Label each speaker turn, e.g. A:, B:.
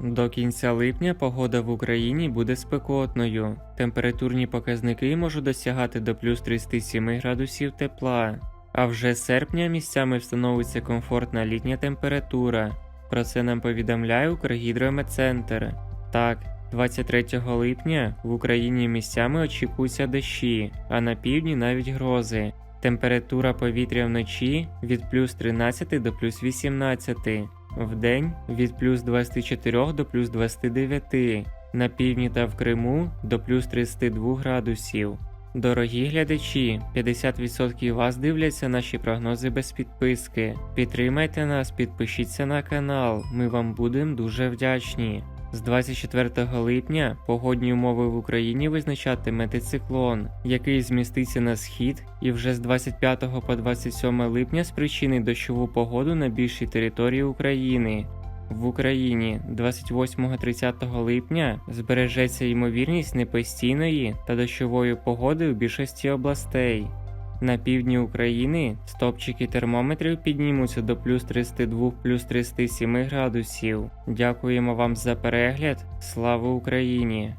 A: До кінця липня погода в Україні буде спекотною. Температурні показники можуть досягати до плюс 37 градусів тепла. А вже з серпня місцями встановиться комфортна літня температура. Про це нам повідомляє Укргідрометцентр. Так, 23 липня в Україні місцями очікуються дощі, а на півдні навіть грози. Температура повітря вночі від плюс 13 до плюс 18, вдень від плюс 24 до плюс 29, на півдні та в Криму до плюс 32 градусів. Дорогі глядачі, 50% вас дивляться наші прогнози без підписки. Підтримайте нас, підпишіться на канал, ми вам будемо дуже вдячні. З 24 липня погодні умови в Україні визначатиме антициклон, який зміститься на схід, і вже з 25 по 27 липня спричинить дощову погоду на більшій території України. В Україні 28-30 липня збережеться ймовірність непостійної та дощової погоди у більшості областей. На півдні України стопчики термометрів піднімуться до плюс 32 плюс 37 градусів. Дякуємо вам за перегляд. Слава Україні!